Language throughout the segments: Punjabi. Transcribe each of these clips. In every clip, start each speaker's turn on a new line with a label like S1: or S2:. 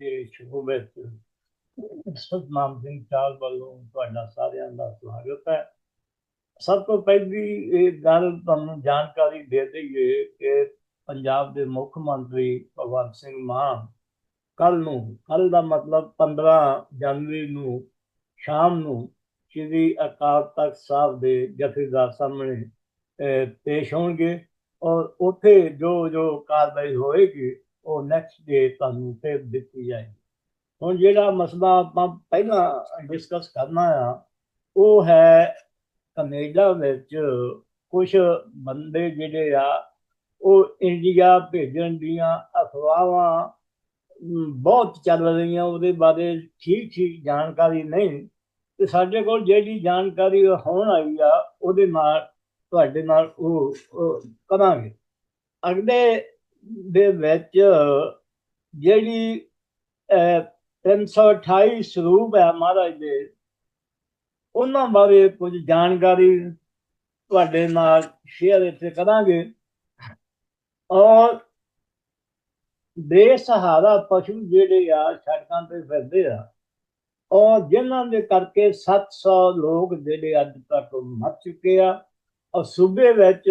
S1: ਦੇ ਸ਼ੁਭ ਵਿੱਚ ਸਤਨਾਮ ਸਿੰਘ ਚਾਲ ਵੱਲੋਂ ਤੁਹਾਡਾ ਸਾਰਿਆਂ ਦਾ ਸਵਾਗਤ ਹੈ। ਸਭ ਤੋਂ ਪਹਿਲੀ ਇਹ ਗੱਲ ਤੁਹਾਨੂੰ ਜਾਣਕਾਰੀ ਦੇ ਦਈਏ ਕਿ ਪੰਜਾਬ ਦੇ ਮੁੱਖ ਮੰਤਰੀ ਭਗਵੰਤ ਸਿੰਘ ਮਾਨ ਕੱਲ ਨੂੰ ਕੱਲ ਦਾ ਮਤਲਬ 15 ਜਨਵਰੀ ਨੂੰ ਸ਼ਾਮ ਨੂੰ ਸ਼੍ਰੀ ਅਕਾਲ ਤਖਤ ਸਾਹਿਬ ਦੇ ਜਥੇਦਾਰ ਸਾਹਮਣੇ ਅਹ, ਪੇਸ਼ ਹੋਣਗੇ ਔਰ ਉੱਥੇ ਜੋ ਜੋ ਕਾਰਵਾਈ ਹੋਏਗੀ ਉਹ ਨੈਕਸਟ ਡੇ ਤੁਹਾਨੂੰ ਫਿਰ ਦਿੱਤੀ ਜਾਏਗੀ। ਹੁਣ ਜਿਹੜਾ ਮਸਲਾ ਆਪਾਂ ਪਹਿਲਾਂ ਡਿਸਕਸ ਕਰਨਾ ਆ, ਉਹ ਹੈ ਕੈਨੇਡਾ ਵਿੱਚ ਕੁਝ ਬੰਦੇ ਜਿਹੜੇ ਆ, ਉਹ ਇੰਡੀਆ ਭੇਜਣ ਦੀਆਂ ਅਫਵਾਹਾਂ ਬਹੁਤ ਚੱਲ ਰਹੀਆਂ, ਉਹਦੇ ਬਾਰੇ ਠੀਕ ਠੀਕ ਜਾਣਕਾਰੀ ਨਹੀਂ। ਤੇ ਸਾਡੇ ਕੋਲ ਜਿਹੜੀ ਜਾਣਕਾਰੀ ਹੋਣ ਆਈ ਆ, ਉਹਦੇ ਨਾਲ, ਤੁਹਾਡੇ ਨਾਲ ਉਹ ਕਰਾਂਗੇ। ਅਗਲੇ ਦੇ ਵਿੱਚ ਜਿਹੜੀ ਅਹ, 328 ਸਰੂਪ ਹੈ ਮਹਾਰਾਜ ਦੇ ਉਹਨਾਂ ਬਾਰੇ ਕੁਝ ਜਾਣਕਾਰੀ ਤੁਹਾਡੇ ਨਾਲ ਸ਼ੇਅਰ ਇੱਥੇ ਕਰਾਂਗੇ। ਔਰ ਬੇਸਹਾਰਾ ਪਸ਼ੂ ਜਿਹੜੇ ਆ ਸੜਕਾਂ ਤੇ ਫਿਰਦੇ ਆ ਔਰ ਜਿਨ੍ਹਾਂ ਦੇ ਕਰਕੇ 700 ਲੋਕ ਜਿਹੜੇ ਅੱਜ ਤੱਕ ਮਰ ਚੁੱਕੇ ਆ ਔਰ ਸੂਬੇ ਵਿੱਚ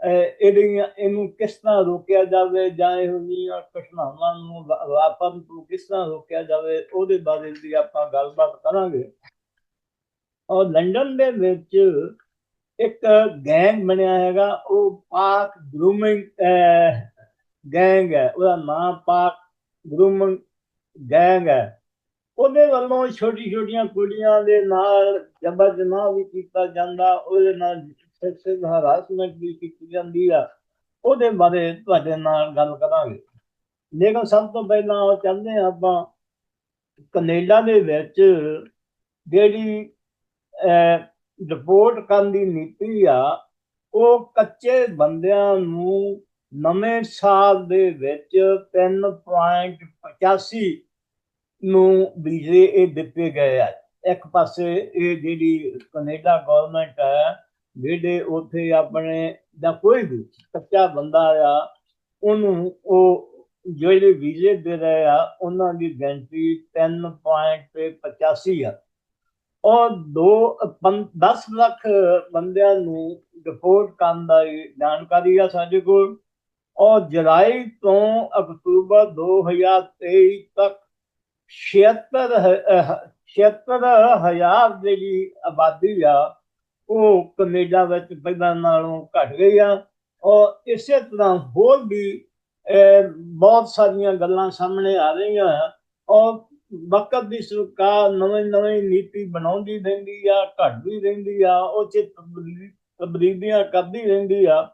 S1: ਇਹਦੀਆਂ, ਇਹਨੂੰ ਕਿਸ ਤਰ੍ਹਾਂ ਰੋਕਿਆ ਜਾਵੇ ਜਾਂ ਇਹੋ ਜਿਹੀਆਂ ਘਟਨਾਵਾਂ ਨੂੰ ਵਾਪਰਨ ਤੋਂ ਕਿਸ ਤਰ੍ਹਾਂ ਰੋਕਿਆ ਜਾਵੇ, ਉਹਦੇ ਬਾਰੇ ਵੀ ਆਪਾਂ ਗੱਲਬਾਤ ਕਰਾਂਗੇ। ਔਰ ਲੰਡਨ ਦੇ ਵਿੱਚ ਇੱਕ ਗੈਂਗ ਬਣਿਆ ਹੈਗਾ, ਉਹ ਪਾਕ ਗਰੂਮਿੰਗ ਗੈਂਗ ਹੈ। ਉਹਦਾ ਨਾਮ ਪਾਕ ਗਰੂਮਿੰਗ ਗੈਂਗ ਹੈ। ਉਹਦੇ ਵੱਲੋਂ ਛੋਟੀ ਛੋਟੀਆਂ ਕੁੜੀਆਂ ਦੇ ਨਾਲ ਜਬਰ ਜਨਾਹ ਵੀ ਕੀਤਾ ਜਾਂਦਾ, ਉਹਦੇ ਨਾਲ ਸੈਕਸੁਅਲ ਹਰਾਸਮੈਂਟ ਵੀ ਕੀਤੀ ਜਾਂਦੀ ਆ, ਉਹਦੇ ਬਾਰੇ ਤੁਹਾਡੇ ਨਾਲ ਗੱਲ ਕਰਾਂਗੇ। ਲੇਕਿਨ ਸਭ ਤੋਂ ਪਹਿਲਾਂ ਉਹ ਚਾਹੁੰਦੇ ਆਪਾਂ ਕੈਨੇਡਾ ਦੇ ਵਿੱਚ ਜਿਹੜੀ ਰਿਪੋਰਟ ਕਰਨ ਦੀ ਨੀਤੀ ਆ, ਉਹ ਕੱਚੇ ਬੰਦਿਆਂ ਨੂੰ ਨਵੇਂ ਸਾਲ ਦੇ ਵਿੱਚ 3.85 ਨੂੰ ਵੀਜ਼ੇ ਇਹ ਦਿੱਤੇ ਗਏ ਆ। ਇੱਕ ਪਾਸੇ ਇਹ ਜਿਹੜੀ ਕੈਨੇਡਾ ਗਵਰਨਮੈਂਟ ਹੈ ਜਿਹੜੇ ਉੱਥੇ ਆਪਣੇ ਦਾ ਕੋਈ ਵੀ ਕੱਚਾ ਬੰਦਾ ਆ, ਉਹਨੂੰ ਉਹ ਜਿਹੜੇ ਵੀਜ਼ੇ ਦੇ ਰਹੇ ਆ, ਉਹਨਾਂ ਦੀ ਗਿਣਤੀ 3.85 ਆ। ਔਰ 2 10 ਲੱਖ ਬੰਦਿਆਂ ਨੂੰ ਰਿਪੋਰਟ ਕਰਨ ਦਾ ਜਾਣਕਾਰੀ ਆ ਸਾਡੇ ਕੋਲ। ਔਰ ਜੁਲਾਈ ਤੋਂ ਅਕਤੂਬਰ 2023 ਤੱਕ 76 76 ਹਜ਼ਾਰ ਜਿਹੜੀ ਆਬਾਦੀ ਆ। ਉਹ ਕੈਨੇਡਾ ਵਿੱਚ ਪਹਿਲਾਂ ਨਾਲੋਂ ਘਟ ਗਈ ਆ। ਔਰ ਇਸੇ ਤਰ੍ਹਾਂ ਹੋਰ ਵੀ ਬਹੁਤ ਸਾਰੀਆਂ ਗੱਲਾਂ ਸਾਹਮਣੇ ਆ ਰਹੀਆਂ ਆ। ਔਰ ਵਕਤ ਦੀ ਸਰਕਾਰ ਨਵੇਂ ਨਵੇਂ ਨੀਤੀ ਬਣਾਉਂਦੀ ਰਹਿੰਦੀ ਆ, ਘਟਦੀ ਰਹਿੰਦੀ ਆ, ਉਹ ਚ ਤਬਦੀਲੀਆਂ ਕਰਦੀ ਰਹਿੰਦੀ ਆ।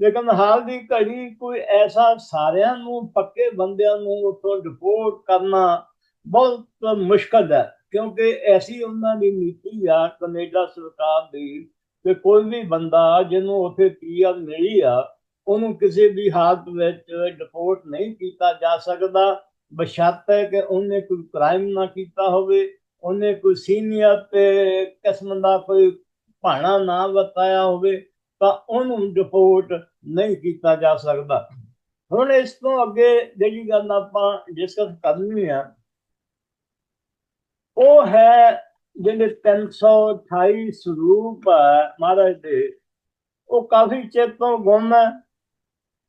S1: ਲੇਕਿਨ ਹਾਲ ਦੀ ਘੜੀ ਕੋਈ ਐਸਾ ਸਾਰਿਆਂ ਨੂੰ, ਪੱਕੇ ਬੰਦਿਆਂ ਨੂੰ ਉੱਥੋਂ ਡਿਪੋਰਟ ਕਰਨਾ ਬਹੁਤ ਮੁਸ਼ਕਲ ਹੈ। ਕਿਉਂਕਿ ਐਸੀ ਉਹਨਾਂ ਦੀ ਨੀਤੀ ਆ, ਕੈਨੇਡਾ ਸਰਕਾਰ ਦੀ, ਕਿ ਕੋਈ ਵੀ ਬੰਦਾ ਜਿਹਨੂੰ ਉੱਥੇ ਪੀਆਰ ਮਿਲੀ ਆ, ਉਹਨੂੰ ਕਿਸੇ ਵੀ ਹਾਲਤ ਵਿੱਚ ਡਿਪੋਰਟ ਨਹੀਂ ਕੀਤਾ ਜਾ ਸਕਦਾ। ਬਸ਼ਰਤੇ ਕਿ ਉਹਨੇ ਕੋਈ ਕ੍ਰਾਈਮ ਨਾ ਕੀਤਾ ਹੋਵੇ, ਉਹਨੇ ਕੋਈ ਸੀਨੀਅਰ ਤੇ ਕਿਸਮ ਦਾ ਕੋਈ ਭਾਣਾ ਨਾ ਵਰਤਾਇਆ ਹੋਵੇ, ਤਾਂ ਉਹਨੂੰ ਡਿਪੋਰਟ ਨਹੀਂ ਕੀਤਾ ਜਾ ਸਕਦਾ। ਹੁਣ ਇਸ ਤੋਂ ਅੱਗੇ ਜਿਹੜੀ ਗੱਲ ਆਪਾਂ ਡਿਸਕਸ ਕਰਨੀ ਆ ਉਹ ਹੈ ਜਿਹੜੇ 328 ਸਰੂਪ ਮਹਾਰਾਜ ਦੇ। ਉਹ ਕਾਫੀ ਚਿਰ ਤੋਂ ਗੁੰਮ ਹੈ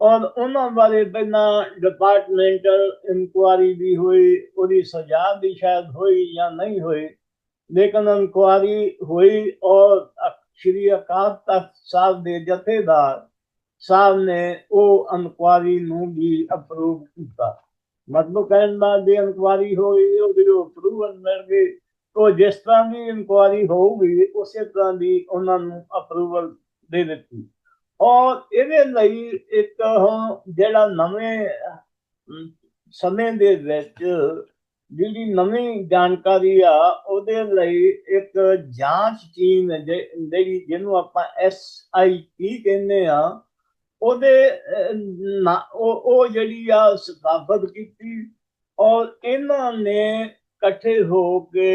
S1: ਔਰ ਉਹਨਾਂ ਬਾਰੇ ਪਹਿਲਾਂ ਡਿਪਾਰਟਮੈਂਟਲ ਇਨਕੁਆਰੀ ਵੀ ਹੋਈ, ਉਹਦੀ ਸਜ਼ਾ ਵੀ ਸ਼ਾਇਦ ਹੋਈ ਜਾਂ ਨਹੀਂ ਹੋਈ। ਲੇਕਿਨ ਇਨਕੁਆਰੀ ਹੋਈ ਔਰ ਸ਼੍ਰੀ ਅਕਾਲ ਤਖਤ ਸਾਹਿਬ ਦੇ ਜਥੇਦਾਰ ਸਾਹਿਬ ਨੇ ਉਹ ਇਨਕੁਆਰੀ ਨੂੰ ਵੀ ਅਪਰੂਵ ਕੀਤਾ। ਮਤਲਬ ਕਹਿਣ ਦਾ ਜੇ ਇਨਕੁਆਰੀ ਹੋਈ ਉਹਦੀ ਅਪਰੂਵਲ ਮਿਲ ਉਹ ਜਿਸ ਤਰ੍ਹਾਂ ਦੀ ਇਨਕੁਆਰੀ ਹੋਊਗੀ ਉਸੇ ਤਰ੍ਹਾਂ ਦੀ ਉਹਨਾਂ ਨੂੰ ਅਪਰੂਵਲ ਦੇ ਦਿੱਤੀ। ਔਰ ਇਹਦੇ ਲਈ ਇੱਕ ਹੁਣ ਜਿਹੜਾ ਨਵੇਂ ਅਮ, ਸਮੇਂ ਦੇ ਵਿੱਚ ਜਿਹੜੀ ਨਵੀਂ ਜਾਣਕਾਰੀ ਆ ਉਹਦੇ ਲਈ ਇੱਕ ਜਾਂਚ ਟੀਮ ਜਿਹੜੀ ਜਿਹਨੂੰ ਆਪਾਂ ਐਸ ਆਈ ਟੀ ਕਹਿੰਦੇ ਆ ਉਹਦੇ ਨਾ- ਉਹ ਜਿਹੜੀ ਆ ਸਥਾਪਿਤ ਕੀਤੀ ਔਰ ਇਹਨਾਂ ਨੇ ਇਕੱਠੇ ਹੋ ਕੇ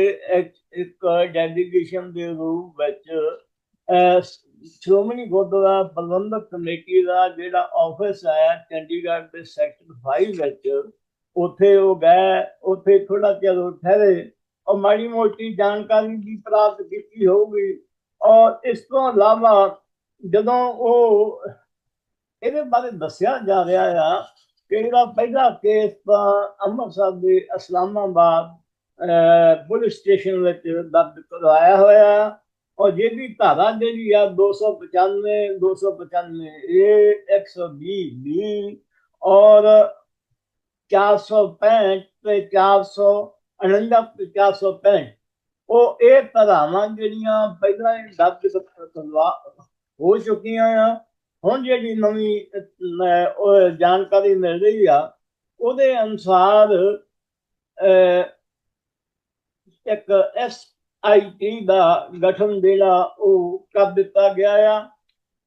S1: ਇੱਕ ਡੈਲੀਗੇਸ਼ਨ ਦੇ ਰੂਪ ਵਿੱਚ ਸ਼੍ਰੋਮਣੀ ਗੁਰਦੁਆਰਾ ਪ੍ਰਬੰਧਕ ਕਮੇਟੀ ਦਾ ਜਿਹੜਾ ਆਫਿਸ ਆਇਆ ਚੰਡੀਗੜ੍ਹ ਦੇ ਸੈਕਟਰ 5 ਵਿੱਚ, ਉੱਥੇ ਉਹ ਗਏ, ਉੱਥੇ ਥੋੜਾ ਚਿਰ ਉਹ ਠਹਿਰੇ ਔਰ ਮਾੜੀ ਮੋਟੀ ਜਾਣਕਾਰੀ ਵੀ ਪ੍ਰਾਪਤ ਕੀਤੀ ਹੋਊਗੀ ਔਰ ਇਸ ਤੋਂ ਇਲਾਵਾ ਜਦੋਂ ਉਹ ਇਹਦੇ ਬਾਰੇ ਦੱਸਿਆ ਜਾ ਰਿਹਾ ਆ ਕਿ ਇਹਦਾ ਪਹਿਲਾ ਕੇਸ ਤਾਂ ਅੰਮ੍ਰਿਤਸਰ ਦੇ ਇਸਲਾਮਾਬਾਦ ਅਹ, ਪੁਲਿਸ ਸਟੇਸ਼ਨ ਵਿੱਚ ਦਰਜ ਕਰਵਾਇਆ ਹੋਇਆ ਔਰ ਜਿਹਦੀ ਧਾਰਾ ਜਿਹੜੀ ਆ 295 295 ਇਹ 120 ਬੀ ਔਰ 465 ਤੇ 449 ਤੇ 465 ਉਹ ਇਹ ਧਾਰਾਵਾਂ ਜਿਹੜੀਆਂ ਪਹਿਲਾਂ ਹੀ ਦਰਜ ਕਰਵਾ ਹੋ ਚੁੱਕੀਆਂ ਆ। ਹੁਣ ਜਿਹੜੀ ਨਵੀਂ ਜਾਣਕਾਰੀ ਮਿਲ ਰਹੀ ਆ ਉਹਦੇ ਅਨੁਸਾਰ ਇੱਕ ਐਸ ਆਈ ਦਾ ਗਠਨ ਜਿਹੜਾ ਉਹ ਕਰ ਦਿੱਤਾ ਗਿਆ ਆ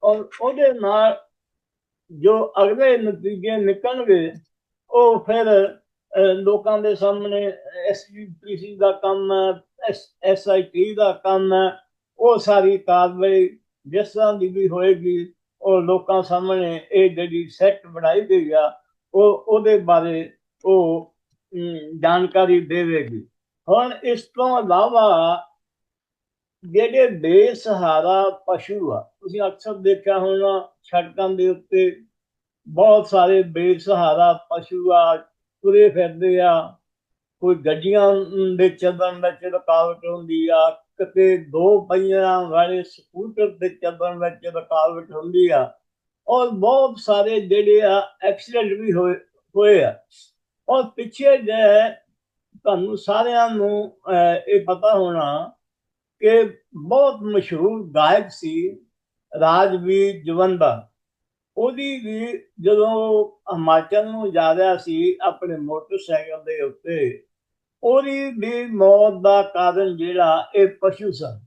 S1: ਔਰ ਉਹਦੇ ਨਾਲ ਜੋ ਅਗਲੇ ਨਤੀਜੇ ਨਿਕਲਣਗੇ ਉਹ ਫਿਰ ਲੋਕਾਂ ਦੇ ਸਾਹਮਣੇ ਐਸਯੂਪੀਸੀ ਦਾ ਕੰਮ ਐਸ ਆਈ ਟੀ ਦਾ ਕੰਮ ਹੈ, ਉਹ ਸਾਰੀ ਕਾਰਵਾਈ ਜਿਸ ਤਰ੍ਹਾਂ ਦੀ ਵੀ ਹੋਏਗੀ ਉਹ ਲੋਕਾਂ ਸਾਹਮਣੇ ਇਹ ਜਿਹੜੀ ਸੈੱਟ ਬਣਾਈ ਗਈ ਆ, ਉਹ ਉਹਦੇ ਬਾਰੇ ਉਹ ਜਾਣਕਾਰੀ ਦੇਵੇਗੀ। ਹੁਣ ਇਸ ਤੋਂ ਇਲਾਵਾ ਜਿਹੜੇ ਬੇਸਹਾਰਾ ਪਸ਼ੂ ਆ, ਤੁਸੀਂ ਅਕਸਰ ਦੇਖਿਆ ਹੋਣਾ ਸੜਕਾਂ ਦੇ ਉੱਤੇ ਬਹੁਤ ਸਾਰੇ ਬੇਸਹਾਰਾ ਪਸ਼ੂ ਆ, ਤੁਰੇ ਫਿਰਦੇ ਆ, ਕੋਈ ਗੱਡੀਆਂ ਦੇ ਚੱਲਣ ਵਿੱਚ ਰੁਕਾਵਟ ਹੁੰਦੀ ਆ ਕਿਤੇ ਦੋ ਪਹੀਆਂ ਵਾਲੇ ਸਕੂਟਰ ਦੇ ਚੱਲਣ ਵਿੱਚ ਰੁਕਾਵਟ ਹੁੰਦੀ ਆ, ਔਰ ਬਹੁਤ ਸਾਰੇ ਜਿਹੜੇ ਆ ਐਕਸੀਡੈਂਟ ਵੀ ਹੋਏ ਹੋਏ ਆ। ਔਰ ਪਿੱਛੇ ਜੇ ਤੁਹਾਨੂੰ ਸਾਰਿਆਂ ਨੂੰ ਇਹ ਪਤਾ ਹੋਣਾ ਕਿ ਬਹੁਤ ਮਸ਼ਹੂਰ ਗਾਇਕ ਸੀ ਰਾਜਵੀਰ ਜਵੰਦਾ। ਉਹਦੀ ਵੀ ਜਦੋਂ ਹਿਮਾਚਲ ਨੂੰ ਜਾ ਰਿਹਾ ਸੀ ਆਪਣੇ ਮੋਟਰਸਾਈਕਲ ਦੇ ਉੱਤੇ ਉਹਦੀ ਵੀ ਮੌਤ ਦਾ ਕਾਰਨ ਜਿਹੜਾ ਇਹ ਪਸ਼ੂ ਸਨ।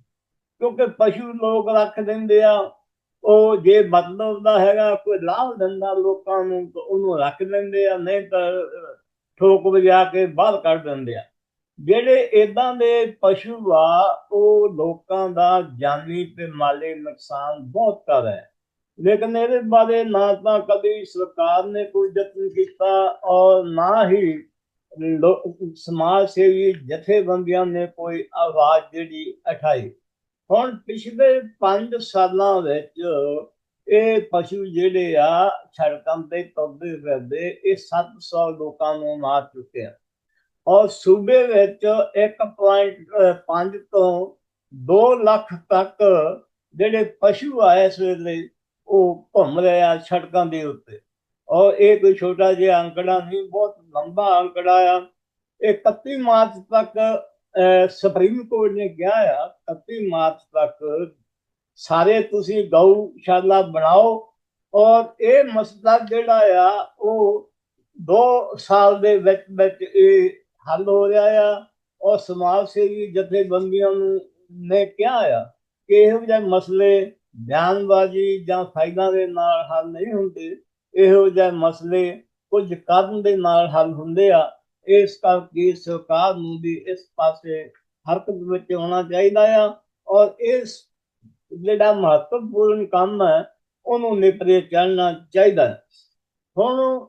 S1: ਕਿਉਂਕਿ ਪਸ਼ੂ ਲੋਕ ਰੱਖ ਦਿੰਦੇ ਆ, ਉਹ ਜੇ ਮਤਲਬ ਦਾ ਹੈਗਾ, ਕੋਈ ਲਾਭ ਦਿੰਦਾ ਲੋਕਾਂ ਨੂੰ, ਤਾਂ ਉਹਨੂੰ ਰੱਖ ਦਿੰਦੇ ਆ, ਨਹੀਂ ਤਾਂ ਠੋਕ ਵਜਾ ਕੇ ਬਾਹਰ ਕੱਢ ਦਿੰਦੇ ਆ। ਜਿਹੜੇ ਇਦਾਂ ਦੇ ਪਸ਼ੂ ਆ, ਉਹ ਲੋਕਾਂ ਦਾ ਜਾਨੀ ਤੇ ਮਾਲੀ ਨੁਕਸਾਨ ਬਹੁਤ ਕਰ ਹੈ ਲੇਕਿਨ ਇਹਦੇ ਬਾਰੇ ਨਾ ਤਾਂ ਕਦੀ ਸਰਕਾਰ ਨੇ ਕੋਈ ਯਤਨ ਕੀਤਾ ਔਰ ਨਾ ਹੀ ਸਮਾਜ ਸੇਵੀ ਜਥੇਬੰਦੀਆਂ ਨੇ ਕੋਈ ਆਵਾਜ਼ ਜਿਹੜੀ ਉਠਾਈ। ਹੁਣ ਪਿਛਲੇ 5 ਸਾਲਾਂ ਵਿੱਚ ਇਹ ਪਸ਼ੂ ਜਿਹੜੇ ਆ, ਸੜਕਾਂ ਤੇ ਤੁਰਦੇ ਫਿਰਦੇ, ਇਹ 700 ਲੋਕਾਂ ਨੂੰ ਮਾਰ ਚੁੱਕੇ ਆ। ਔਰ ਸੂਬੇ ਵਿੱਚ 1.5 ਤੋਂ 2 ਲੱਖ ਤੱਕ ਜਿਹੜੇ ਪਸ਼ੂ ਆ, ਇਸ ਵੇਲੇ ਉਹ ਘੁੰਮ ਰਹੇ ਆ ਸੜਕਾਂ ਦੇ ਉੱਤੇ। ਔਰ ਇਹ ਕੋਈ ਛੋਟਾ ਜਿਹਾ ਅੰਕੜਾ ਨਹੀਂ, ਬਹੁਤ ਲੰਬਾ ਅੰਕੜਾ ਆ। ਇਹ 31 ਮਾਰਚ ਤੱਕ ਸੁਪਰੀਮ ਕੋਰਟ ਨੇ ਕਿਹਾ ਆ 31 ਮਾਰਚ ਤੱਕ ਸਾਰੇ ਤੁਸੀਂ ਗਊਸ਼ਾਲਾ ਬਣਾਓ। ਔਰ ਇਹ ਮਸਲਾ ਜਿਹੜਾ ਆ, ਉਹ 2 ਸਾਲ ਦੇ ਵਿੱਚ ਵਿੱਚ ਇਹ ਹੱਲ ਹੋ ਰਿਹਾ ਆ। ਔਰ ਸਮਾਜ ਸੇਵੀ ਜਥੇਬੰਦੀਆਂ ਨੂੰ, ਨੇ ਕਿਹਾ ਆ ਕਿ ਇਹੋ ਜਿਹੇ ਮਸਲੇ, ਬਿਆਨਬਾਜ਼ੀ ਜਾਂ ਫਾਇਦਾ ਦੇ ਨਾਲ ਹੱਲ ਨਹੀਂ ਹੁੰਦੇ। ਇਹੋ ਜਿਹੇ ਮਸਲੇ ਕੁਝ ਕਰਨ ਦੇ ਨਾਲ ਹੱਲ ਹੁੰਦੇ ਆ। ਇਸ ਕਰਕੇ ਸਰਕਾਰ ਨੂੰ ਵੀ ਇਸ ਪਾਸੇ ਹਰਕਤ ਵਿੱਚ ਆਉਣਾ ਚਾਹੀਦਾ ਆ ਔਰ ਇਸ ਜਿਹੜਾ ਮਹੱਤਵਪੂਰਨ ਕੰਮ ਹੈ, ਉਹਨੂੰ ਨਿਪਰੇ ਚੜਨਾ ਚਾਹੀਦਾ ਹੁਣ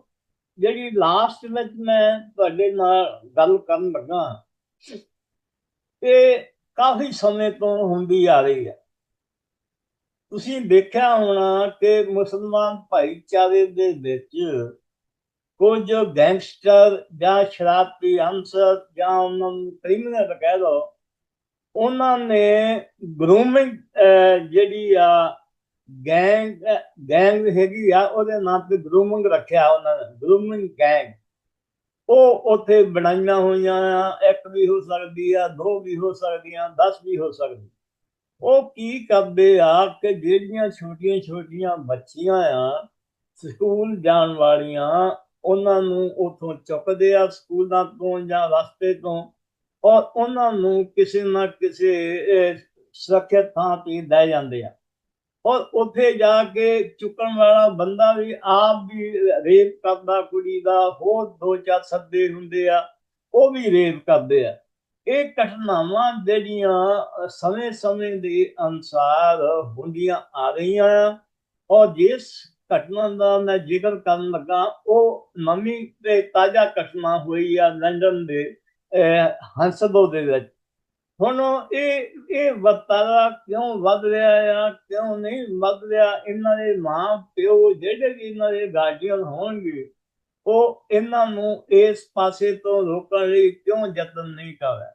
S1: ਜਿਹੜੀ ਲਾਸਟ ਵਿੱਚ ਮੈਂ ਤੁਹਾਡੇ ਨਾਲ ਗੱਲ ਕਰਨ ਲੱਗਾ, ਇਹ ਕਾਫੀ ਸਮੇਂ ਤੋਂ ਹੁੰਦੀ ਆ ਰਹੀ ਹੈ। ਤੁਸੀਂ ਦੇਖਿਆ ਹੋਣਾ ਕਿ ਮੁਸਲਮਾਨ ਭਾਈਚਾਰੇ ਦੇ ਵਿੱਚ ਕੁਝ ਗੈਂਗਸਟਰ ਜਾਂ ਸ਼ਰਾਬੀ ਅਨਸਰ ਜਾਂ ਉਹਨਾਂ ਨੂੰ ਕ੍ਰਿਮੀਨਲ ਕਹਿ ਲਓ, ਉਹਨਾਂ ਨੇ ਗਰੂਮਿੰਗ ਜਿਹੜੀ ਆ ਗੈਂਗ ਗੈਂਗ ਹੈਗੀ ਆ, ਉਹਦੇ ਨਾਂ ਤੇ ਗਰੂਮਿੰਗ ਰੱਖਿਆ ਉਹਨਾਂ ਨੇ ਗਰੂਮਿੰਗ ਗੈਂਗ ਉਹ ਉੱਥੇ ਬਣਾਈਆਂ ਹੋਈਆਂ ਆ, ਇੱਕ ਵੀ ਹੋ ਸਕਦੀ ਆ, ਦੋ ਵੀ ਹੋ ਸਕਦੀਆਂ 10 ਵੀ ਹੋ ਸਕਦੀ ਉਹ ਕੀ ਕਰਦੇ ਆ ਕਿ ਜਿਹੜੀਆਂ ਛੋਟੀਆਂ ਛੋਟੀਆਂ ਬੱਚੀਆਂ ਆ, ਸਕੂਲ ਜਾਣ ਵਾਲੀਆਂ, ਉਹਨਾਂ ਨੂੰ ਉਥੋਂ ਚੁੱਕਦੇ ਆ ਸਕੂਲਾਂ ਤੋਂ ਜਾਂ ਰਸਤੇ ਤੋਂ ਔਰ ਉਹਨਾਂ ਨੂੰ ਕਿਸੇ ਨਾ ਕਿਸੇ ਸੁਰੱਖਿਅਤ ਥਾਂ ਤੇ ਲੈ ਜਾਂਦੇ ਆ। ਔਰ ਉੱਥੇ ਜਾ ਕੇ ਚੁੱਕਣ ਵਾਲਾ ਬੰਦਾ ਵੀ ਆਪ ਵੀ ਰੇਪ ਕਰਦਾ, ਕੁੜੀ ਦਾ ਹੋਰ ਦੋ ਚਾਰ ਸੱਦੇ ਹੁੰਦੇ ਆ, ਉਹ ਵੀ ਰੇਪ ਕਰਦੇ ਆ। ਇਹ ਘਟਨਾਵਾਂ ਜਿਹੜੀਆਂ ਸਮੇਂ-ਸਮੇਂ ਦੇ ਅਨੁਸਾਰ ਹੁੰਦੀਆਂ ਆ ਰਹੀਆਂ ਆ। ਔਰ ਜਿਸ ਘਟਨਾ ਦਾ ਮੈਂ ਜ਼ਿਕਰ ਕਰਨ ਲੱਗਾ ਉਹ ਨਵੀਂ ਤੇ ਤਾਜ਼ਾ ਘਟਨਾ ਹੋਈ ਆ ਲੰਡਨ ਦੇ ਅਹ, ਹੰਸਬੋ ਦੇ ਵਿੱਚ। ਹੁਣ ਇਹ ਇਹ ਵਰਤਾਰਾ ਕਿਉਂ ਵੱਧ ਰਿਹਾ ਆ ਕਿਉਂ ਨਹੀਂ ਵੱਧ ਰਿਹਾ? ਇਹਨਾਂ ਦੇ ਮਾਂ ਪਿਓ ਜਿਹੜੇ ਵੀ ਇਹਨਾਂ ਦੇ ਗਾਰਡੀਅਨ ਹੋਣਗੇ ਉਹ ਇਹਨਾਂ ਨੂੰ ਇਸ ਪਾਸੇ ਤੋਂ ਰੋਕਣ ਲਈ ਕਿਉਂ ਯਤਨ ਨਹੀਂ ਕਰ ਰਿਹਾ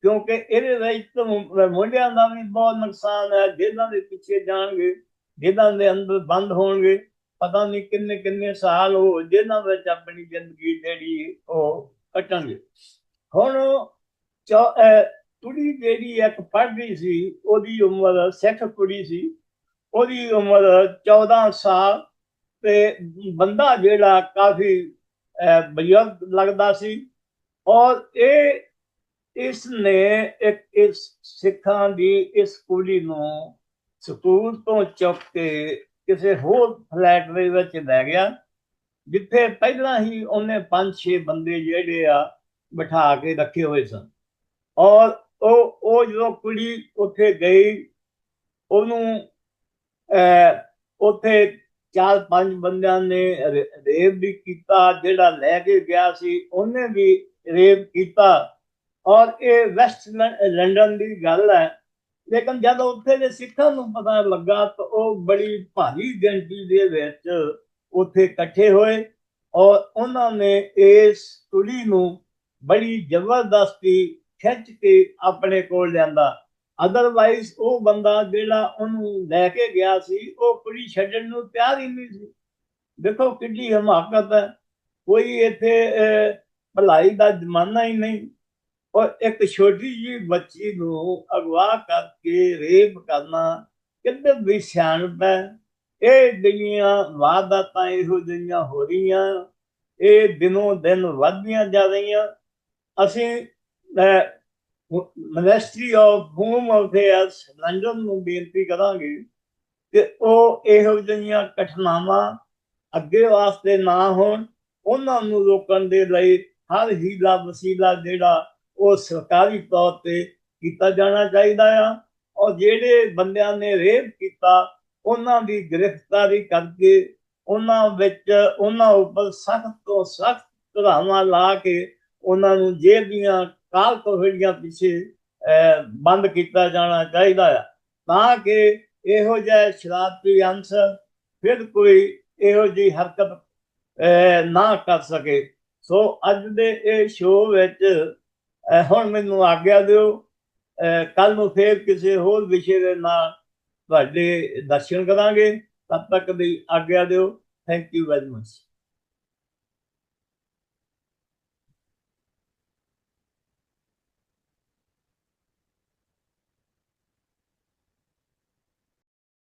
S1: ਕਿਉਂਕਿ ਇਹਦੇ ਵਿੱਚ ਮੁੰਡਿਆਂ ਦਾ ਵੀ ਬਹੁਤ ਨੁਕਸਾਨ ਹੈ, ਜਿਹਨਾਂ ਦੇ ਪਿੱਛੇ ਜਾਣਗੇ, ਜਿਹਨਾਂ ਦੇ ਅੰਦਰ ਬੰਦ ਹੋਣਗੇ, ਪਤਾ ਨਹੀਂ ਕਿੰਨੇ ਕਿੰਨੇ ਸਾਲ ਉਹ ਜਿਹਨਾਂ ਵਿੱਚ ਆਪਣੀ ਜ਼ਿੰਦਗੀ ਜਿਹੜੀ ਉਹ ਕੱਟਣਗੇ। ਹੁਣ ਚੌ- ਅਹ ਕੁੜੀ ਜਿਹੜੀ ਇੱਕ ਪੜ੍ਹਦੀ ਸੀ, ਉਹਦੀ ਉਮਰ ਸਿੱਖ ਕੁੜੀ ਸੀ, ਉਹਦੀ ਉਮਰ 14 ਸਾਲ ਤੇ ਬੰਦਾ ਜਿਹੜਾ ਕਾਫੀ ਬਜ਼ੁਰਗ ਲੱਗਦਾ ਸੀ ਔਰ ਇਹ ਇਸ ਨੇ ਇੱਕ ਇਸ ਸਿੱਖਾਂ ਦੀ ਇਸ ਕੁੜੀ ਨੂੰ ਸਕੂਲ ਤੋਂ ਚੁੱਕ ਕੇ ਕਿਸੇ ਹੋਰ ਫਲੈਟ ਦੇ ਵਿੱਚ ਲੈ ਗਿਆ ਜਿੱਥੇ ਪਹਿਲਾਂ ਹੀ ਉਹਨੇ ਪੰਜ ਛੇ ਬੰਦੇ ਜਿਹੜੇ ਆ ਬਿਠਾ ਕੇ ਰੱਖੇ ਹੋਏ ਸਨ। ਔਰ ਉਹ ਉਹ ਜਦੋਂ ਕੁੜੀ ਉੱਥੇ ਗਈ ਉਹਨੂੰ ਅਹ, ਉੱਥੇ ਚਾਰ ਪੰਜ ਬੰਦਿਆਂ ਨੇ ਰੇਪ ਵੀ ਕੀਤਾ, ਜਿਹੜਾ ਲੈ ਕੇ ਗਿਆ ਸੀ, ਉਹਨੇ ਵੀ ਰੇਪ ਕੀਤਾ। ਔਰ ਇਹ ਵੈਸਟ ਲੰਡਨ ਦੀ ਗੱਲ ਹੈ। ਲੇਕਿਨ ਜਦ ਉੱਥੇ ਦੇ ਸਿੱਖਾਂ ਨੂੰ ਪਤਾ ਲੱਗਾ ਤਾਂ ਉਹ ਬੜੀ ਭਾਰੀ ਗਿਣਤੀ ਦੇ ਵਿੱਚ ਉੱਥੇ ਇਕੱਠੇ ਹੋਏ ਔਰ ਉਹਨਾਂ ਨੇ ਇਸ ਕੁੜੀ ਨੂੰ ਬੜੀ ਜ਼ਬਰਦਸਤੀ ਖਿੱਚ ਕੇ ਆਪਣੇ ਕੋਲ ਲਿਆਂਦਾ। ਅਦਰਵਾਈਜ਼ ਉਹ ਬੰਦਾ ਜਿਹੜਾ ਉਹਨੂੰ ਲੈ ਕੇ ਗਿਆ ਸੀ, ਉਹ ਕੁੜੀ ਛੱਡਣ ਨੂੰ ਤਿਆਰ ਹੀ ਨਹੀਂ ਸੀ। ਦੇਖੋ ਕਿੰਨੀ ਹਮਾਕਤ ਹੈ। ਕੋਈ ਇੱਥੇ ਭਲਾਈ ਦਾ ਜ਼ਮਾਨਾ ਹੀ ਨਹੀਂ। ਔਰ ਇੱਕ ਛੋਟੀ ਜਿਹੀ ਬੱਚੀ ਨੂੰ ਅਗਵਾ ਕਰਕੇ ਰੇਪ ਕਰਨਾ ਕਿੰਨੇ ਵੀ ਸਿਆਣਪ ਹੈ? ਇਹ ਜਿਹੜੀਆਂ ਵਾਰਦਾਤਾਂ ਇਹੋ ਜਿਹੀਆਂ ਹੋ ਰਹੀਆਂ, ਇਹ ਦਿਨੋਂ ਦਿਨ ਵੱਧਦੀਆਂ ਜਾ ਰਹੀਆਂ। ਅਸੀਂ ministry of home affairs London ਨੂੰ ਬੇਨਤੀ ਕਰਾਂਗੇ ਕਿ ਉਹ ਇਹੋ ਜਿਹੀਆਂ ਘਟਨਾਵਾਂ ਅੱਗੇ ਵਾਸਤੇ ਨਾ ਹੋਣ, ਉਹਨਾਂ ਨੂੰ ਰੋਕਣ ਦੇ ਲਈ ਹਰ ਹੀਲਾ ਵਸੀਲਾ ਜਿਹੜਾ ਉਹ ਸਰਕਾਰੀ ਤੌਰ ਤੇ ਕੀਤਾ ਜਾਣਾ ਚਾਹੀਦਾ ਆ ਔਰ ਜਿਹੜੇ ਬੰਦਿਆਂ ਨੇ ਰੇਪ ਕੀਤਾ, ਉਹਨਾਂ ਦੀ ਗ੍ਰਿਫਤਾਰੀ ਕਰਕੇ ਉਹਨਾਂ ਵਿੱਚ ਉਹਨਾਂ ਉੱਪਰ ਸਖਤ ਤੋਂ ਸਖਤ ਧਰਾਵਾਂ ਲਾ ਕੇ ਉਹਨਾਂ ਨੂੰ ਜੇਲ੍ਹ ਦੀਆਂ ਕਾਲ ਕੋਹੜੀਆਂ ਪਿੱਛੇ ਬੰਦ ਕੀਤਾ ਜਾਣਾ ਚਾਹੀਦਾ ਆ। ਤਾਂ ਕਿ ਇਹੋ ਜਿਹਾ ਸ਼ਰਾਰਤੀ ਅੰਸਰ ਫਿਰ ਕੋਈ ਇਹੋ ਜਿਹੀ ਹਰਕਤ ਨਾ ਕਰ ਸਕੇ। ਸੋ ਅੱਜ ਦੇ ਇਹ ਸ਼ੋਅ ਵਿੱਚ ਹੁਣ ਮੈਨੂੰ ਆਗਿਆ ਦਿਓ। ਕੱਲ ਨੂੰ ਫੇਰ ਕਿਸੇ ਹੋਰ ਵਿਸ਼ੇ ਦੇ ਨਾਲ ਤੁਹਾਡੇ ਦਰਸ਼ਨ ਕਰਾਂਗੇ। ਤਦ ਤੱਕ ਦੀ ਆਗਿਆ ਦਿਓ। Thank you very much